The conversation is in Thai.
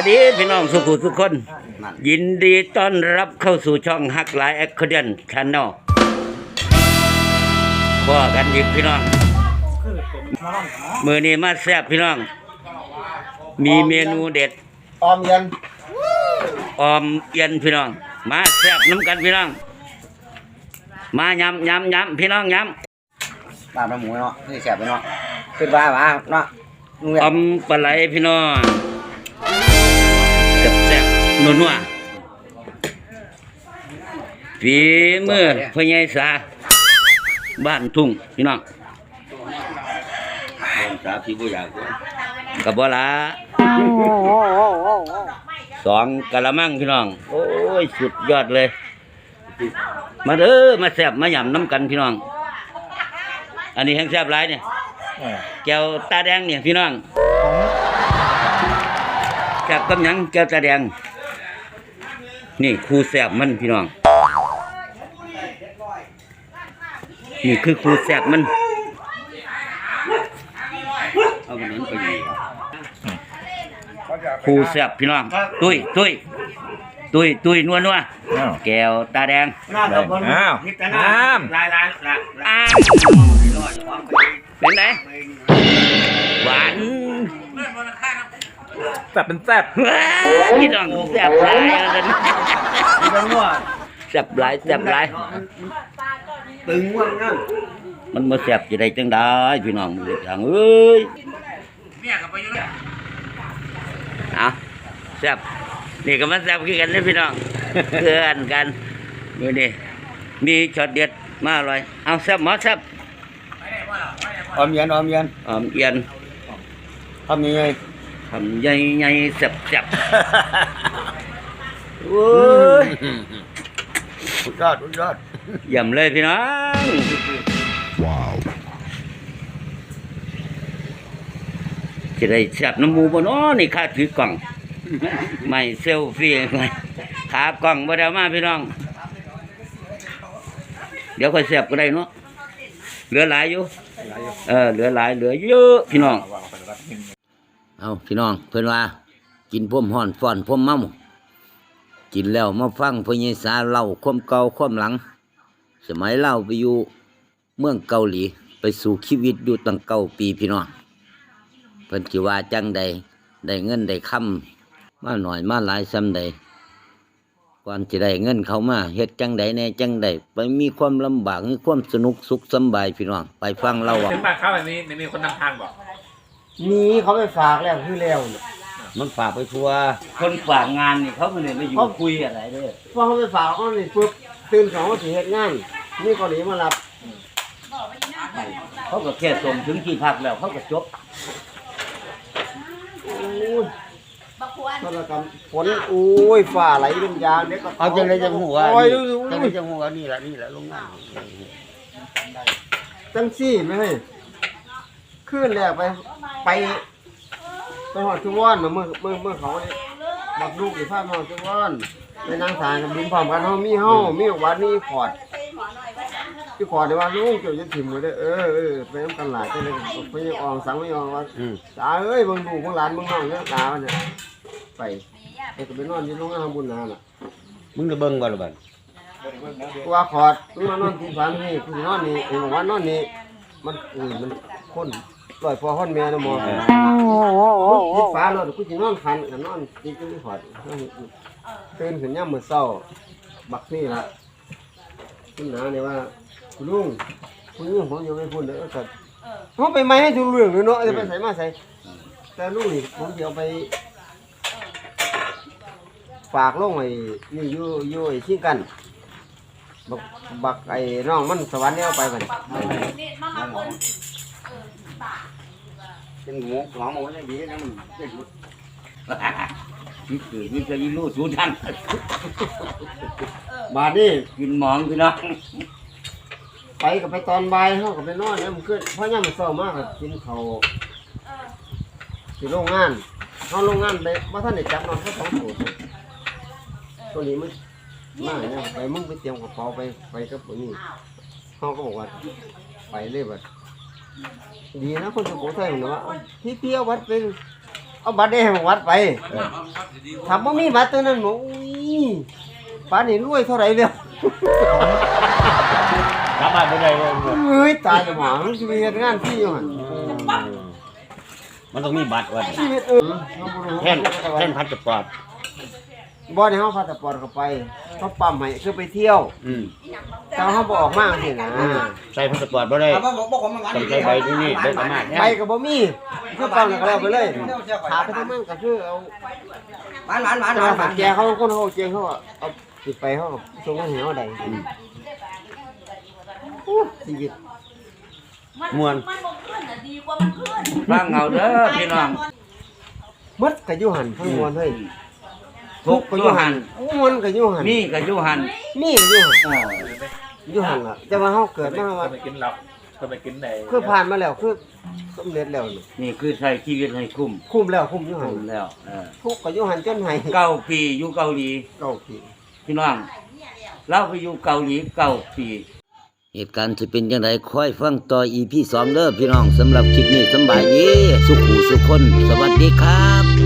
วัสดีพี่น้องสุขุทุกคนนั่นยินดีต้อนรับเข้าสู่ช่องฮักหลายแอคเคเดนชานแนลพ่อกันอีกพี่น้อง มือนี้มาแซ่บพี่น้อง มีเมนูเด็ดออมเย็นออมเอียนพี่น้อง มาแซ่บน้ำกันพี่น้อง มายำยำยำพี่น้องยตามน้ำหมูเนาะนี่แสบไปเนาะขึ้นบ้าบ้าเนาะลุงำเรียออมปลาไหลพี่น้องแซ่บแซ่บ นัวนัวฝีมือพญายสาบ้านทุ่งพี่น้องสาพี่บุญยากกับบ่ละสองกะละมังพี่น้อง โอ้ย สุดยอดเลย มาเด้อมาแซ่บมาหยำน้ำกันพี่น้อง อันนี้แห้งแซ่บหลายเนี่ยแก้วตาแดงเนี่ยพี่น้องแซ่บกับหยังแก้วตาแดง นี่ครูแซ่บมันพี่น้อง นี่คือครูแซ่บมันเอามันนั้นไปยิงครูแซ่บพี่น้อง ตุ้ยตุ้ยตุ้ยตุ้ยนัวนัวอ้าวแก้วตาแดงอ้าวน้ำอ้าวเป็นไงหวาน แซ่บเป็นแซ่บว้าวพี่น้องแซ่บหลายแล้วกันตึงว่ะแซ่บหลายแซ่บหลายตึงว่ะนั่นมันมาแซ่บจะได้จังได้พี่น้องมือทางเอ้ยเอาแซ่บนี่ก็มาแซ่บคือกันนะพี่น้องเพื่อนกันมือนี่มีช็อตเด็ดมาอร่อยเอาแซ่บหมอแซ่บออมเย็นออมเย็นออมเอียนทำยังไง ทำใหญ่ๆแซ่บแซ่บโอ้ยสุดยอดสุดยอดเยี่ยมเลยพี่น้องจะได้แซ่บน้ำหมูบ่เนาะนี่ข้าถือกล่อง ไม่เซลฟี่ไม่ขากล่องบ่ได้เอามาพี่น้อง เดี๋ยวค่อยแซ่บก็ได้เนาะเหลือหลายอยู่ เออ เหลือหลาย เหลือเยอะพี่น้อง เอาพี่น้องเพิ่นว่า กินพ่มห่อนฟ้อนพ่มเมากินแล้วมาฟังพญสาเล่าความเก่าความหลัง สมัยเล่าไปอยู่เมืองเกาหลีไปสู่ชีวิตอยู่ตั้งเก้าปีพี่น้องเพิ่นสิว่าจังใดได้เงินได้คำมาหน่อยมาหลายซ้ำใดก่อนจะได้เงินเขามาเฮ็ดจังใดแน่จังใดไปมีความลำบากมีความสนุกสุขสบายพี่น้องไปฟังเล่าว่าขึ้นมาเข้าแบบนี้มีคนนำทางบอก มีเขาไปฝากแล้วคือแล้วเนี่ยมันฝากไปทัวคนฝากงานนี่เขาไม่ได้มาอยู่คุยอะไรเด้อพอเขาไปฝากเขานี่ปุ๊บตื่นสองเขาสิเฮ็ดงานนี่เกาหลีมารับเขาก็แค่ส่งถึงที่พักแล้วเขาก็จบโอ้ยธนกรรมฝนโอ้ยฟ้าไหลเป็นยางเด็กก็เอาจังไดจังหัวโอ้ยจังไดจังหัวนี่แหละนี่แหละลงงานจังซี่ไหมเฮ้ยขึ้นแรกไป ไปไปหอดทุกวันเมื่อเมื่อเมื่อเขาเนี่ยรับลูกอยู่ภาพหอดทุกวันไปนั่งทานกับบินพร้อมกันเฮามีเฮามีวันนี้ขอดที่ขอดในว่าลุงเกี่ยวจะถิ่มเลยเด้อเออเออไปน้ำกันหลายจังเลยไปยังอองสังไม่อองว่าอืมตาเอ้ยเบิ่งดูเบิ่งหลานเบิ่งน้องเนี่ยตาเนี่ยไปไปก็ไปนอนอยู่โรงงานทำบุญนาน่ะมึงจะเบิ่งบ่ล่ะบัดกูว่าขอดมึงมานอนที่ฝันนี่กูสินอนนี่เองบอกว่านอนนี่มันอุ้ยมันคน ลอยพอคนแม่นะหมอคิดฟ้าเลยกูสินอนคันกันนอนกินกูขอดตื่นขึ้นย่ำมื้อเช้า บักนี่ล่ะคุณนาเนี่ยว่าคุณลุงคุณลุงผมอยู่ไม่พูดเด้อครับเขาไปไม่ให้ทุกเรื่องเลยเนาะจะไปใส่มาใส่แต่ลูกนี่ผมจะเอาไปฝากลงไอ้นี่อยู่อยู่ไอ้ชิงกัน บักบักไอ้น้องมันสวรรค์เนี่ยเอาไปมัน เป็นหมูหอมหมูได้ดีนะมันเป็นนี่คือนี่จะยิรู้สูทันบาดนี่กินหมองพี่น้องไปกับไปตอนบ่ายเขากับไปนอนเนี่ยมันขึ้นเพราะย่ามมันเศร้ามากกับกินเขาวที่โรงงานเขาโรงงานไปว่าท่านได้จับนอนเขาสองตัวตัวนี้มันมาเนี่ยไปมึงไปเตรียมกระเป๋าไปไปกับตัวนี้เขาก็บอกว่าไปเลยแบบ ดีนะคนสุโขทัยผมนะว่าเอ้าพี่เตี้ยววัดเป็นเอาบัตรได้ให้วัดไปถามว่ามีบัตรตัวนั้นบอกอุ้ยป้านนี่รวยเท่าไหร่แล้วกลับบ้านบ่ได้เลยเฮ้ยตายจะหมอมันชีวิตงานที่อยู่หันมันต้องมีบัตรว่าชีวิตเออแทนแทนพัสปอร์ต บ่ในห้องพาสปอร์ตเข้าไปเขาปั๊มให้คือไปเที่ยว อืมแต่เขาบ่ออกมาสินะใส่พาสปอร์ตบ่ได้ต้องใช้ใบที่นี่ได้ประมาณไปก็บ่มีคือปั๊มแล้วก็แล้วไปเลยหาไปทำมันก็คือเอาหวานหวานหวานหแต่วานว่าแกเขาคนเขาเจงเขาเอาสิไปเขาส่งเงินให้เขาได้ชีวิตม่วน มันบ่ขึ้นอะดีกว่ามันขึ้น ฟังเอาเด้อพี่น้อง หมดก็อยู่หันทั้งมวลเฮ้ย ทุกข์ก็อยู่หันมวลก็อยู่หันมีก็อยู่หันมีก็อยู่หันเอออยู่หันล่ะแต่ว่าเฮาเกิดมาคว่านไปกินเหล้าคนไปกินในคือผ่านมาแล้วคือสำเร็จแล้วนี่นี่คือใช้ชีวิตให้คุ้มคุ้มแล้วคุ้มอยู่หันคุ้มแล้วเออทุกข์ก็อยู่หันจนให้เก้าปีอยู่เกาหลีเก้าปีพี่น้องเราไปอยู่เกาหลีเก้าปีเหตุการณ์จะเป็นยังไงค่อยฟังต่ออีพีสองเด้อพี่น้องสำหรับคลิปนี้สำบายดี สุขหูสุขคน สวัสดีครับ